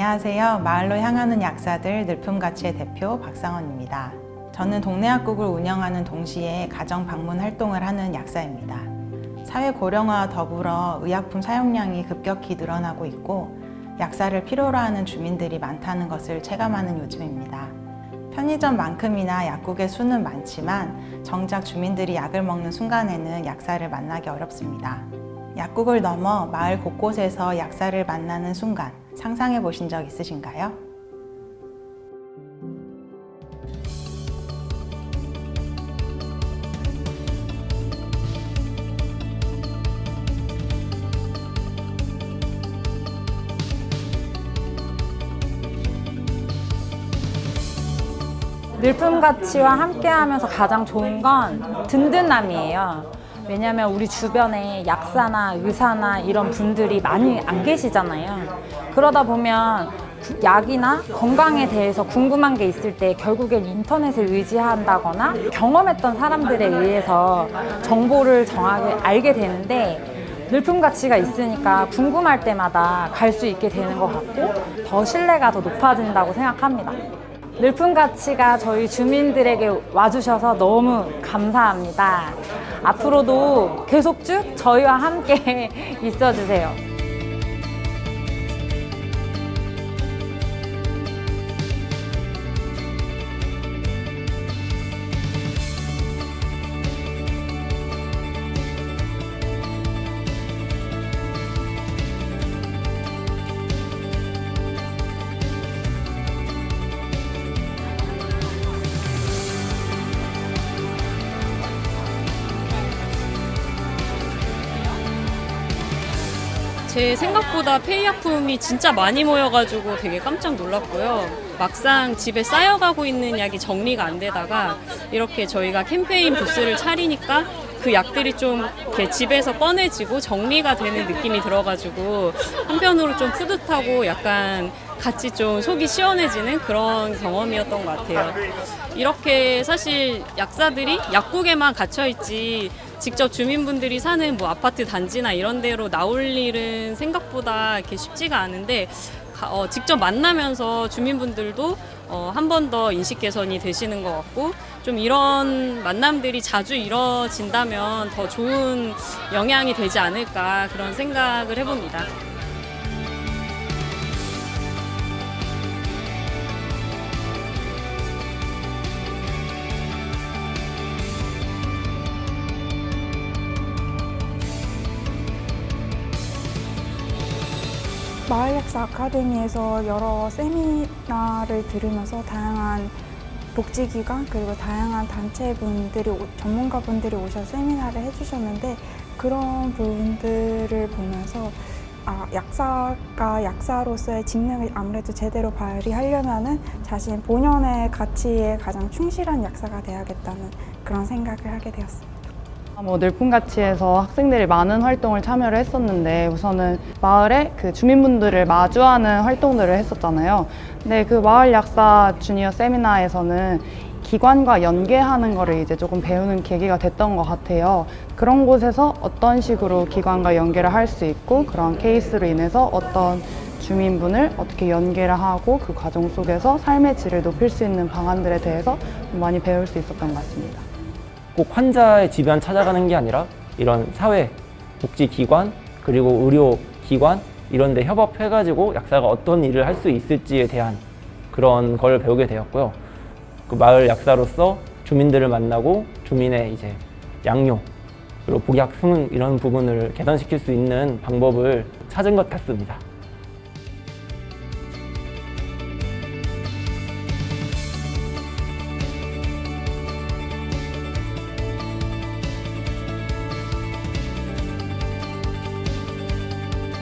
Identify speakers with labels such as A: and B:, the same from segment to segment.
A: 안녕하세요. 마을로 향하는 약사들 늘품가치의 대표 박상원입니다. 저는 동네 약국을 운영하는 동시에 가정 방문 활동을 하는 약사입니다. 사회 고령화와 더불어 의약품 사용량이 급격히 늘어나고 있고 약사를 필요로 하는 주민들이 많다는 것을 체감하는 요즘입니다. 편의점만큼이나 약국의 수는 많지만 정작 주민들이 약을 먹는 순간에는 약사를 만나기 어렵습니다. 약국을 넘어 마을 곳곳에서 약사를 만나는 순간 상상해 보신 적 있으신가요?
B: 늘품 가치와 함께 하면서 가장 좋은 건 든든함이에요. 왜냐하면 우리 주변에 약사나 의사나 이런 분들이 많이 안 계시잖아요. 그러다 보면 구- 약이나 건강에 대해서 궁금한 게 있을 때 결국엔 인터넷을 의지한다거나 경험했던 사람들에 의해서 정보를 정확하게 알게 되는데 늘품 가치가 있으니까 궁금할 때마다 갈 수 있게 되는 것 같고 더 신뢰가 더 높아진다고 생각합니다. 늘품 가치가 저희 주민들에게 와주셔서 너무 감사합니다. 앞으로도 계속 쭉 저희와 함께 있어주세요.
C: 제 생각보다 폐의약품이 진짜 많이 모여가지고 되게 깜짝 놀랐고요. 막상 집에 쌓여가고 있는 약이 정리가 안 되다가 이렇게 저희가 캠페인 부스를 차리니까 그 약들이 좀 이렇게 집에서 꺼내지고 정리가 되는 느낌이 들어가지고 한편으로 좀 뿌듯하고 약간 같이 좀 속이 시원해지는 그런 경험이었던 것 같아요. 이렇게 사실 약사들이 약국에만 갇혀있지 직접 주민분들이 사는 뭐 아파트 단지나 이런 데로 나올 일은 생각보다 이렇게 쉽지가 않은데 가- 어, 직접 만나면서 주민분들도 어, 한 번 더 인식 개선이 되시는 것 같고 좀 이런 만남들이 자주 이뤄진다면 더 좋은 영향이 되지 않을까 그런 생각을 해봅니다.
D: 마을약사 아카데미에서 여러 세미나를 들으면서 다양한 복지기관 그리고 다양한 단체분들이 오- 전문가분들이 오셔서 세미나를 해주셨는데 그런 분들을 보면서 아, 약사가 약사로서의 직능을 아무래도 제대로 발휘하려면은 자신 본연의 가치에 가장 충실한 약사가 돼야겠다는 그런 생각을 하게 되었습니다.
E: 뭐 늘품가치에서 학생들이 많은 활동을 참여를 했었는데 우선은 마을에 그 주민분들을 마주하는 활동들을 했었잖아요. 근데 그 마을 약사 주니어 세미나에서는 기관과 연계하는 거를 이제 조금 배우는 계기가 됐던 것 같아요. 그런 곳에서 어떤 식으로 기관과 연계를 할 수 있고 그런 케이스로 인해서 어떤 주민분을 어떻게 연계를 하고 그 과정 속에서 삶의 질을 높일 수 있는 방안들에 대해서 좀 많이 배울 수 있었던 것 같습니다.
F: 꼭 환자의 집안 찾아가는 게 아니라 이런 사회 복지기관 그리고 의료기관 이런 데 협업해가지고 약사가 어떤 일을 할 수 있을지에 대한 그런 걸 배우게 되었고요. 그 마을 약사로서 주민들을 만나고 주민의 이제 양료 그리고 복약 승은 이런 부분을 개선시킬 수 있는 방법을 찾은 것 같습니다.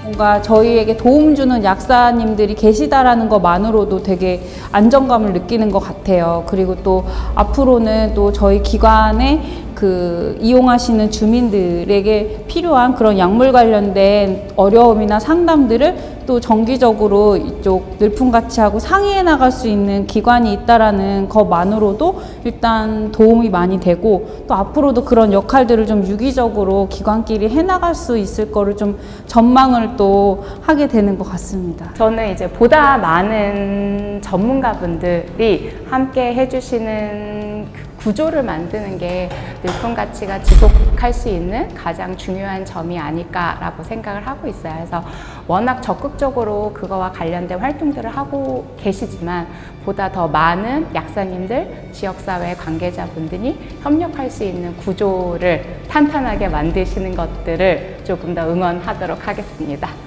G: 뭔가 저희에게 도움 주는 약사님들이 계시다라는 것만으로도 되게 안정감을 느끼는 것 같아요. 그리고 또 앞으로는 또 저희 기관에 그 이용하시는 주민들에게 필요한 그런 약물 관련된 어려움이나 상담들을 또 정기적으로 이쪽 늘품가치하고 상의해 나갈 수 있는 기관이 있다라는 것만으로도 일단 도움이 많이 되고 또 앞으로도 그런 역할들을 좀 유기적으로 기관끼리 해 나갈 수 있을 거를 좀 전망을 또 하게 되는 것 같습니다.
H: 저는 이제 보다 많은 전문가분들이 함께 해주시는 그 구조를 만드는 게 늘품 가치가 지속할 수 있는 가장 중요한 점이 아닐까라고 생각을 하고 있어요. 그래서 워낙 적극적으로 그거와 관련된 활동들을 하고 계시지만 보다 더 많은 약사님들, 지역사회 관계자분들이 협력할 수 있는 구조를 탄탄하게 만드시는 것들을 조금 더 응원하도록 하겠습니다.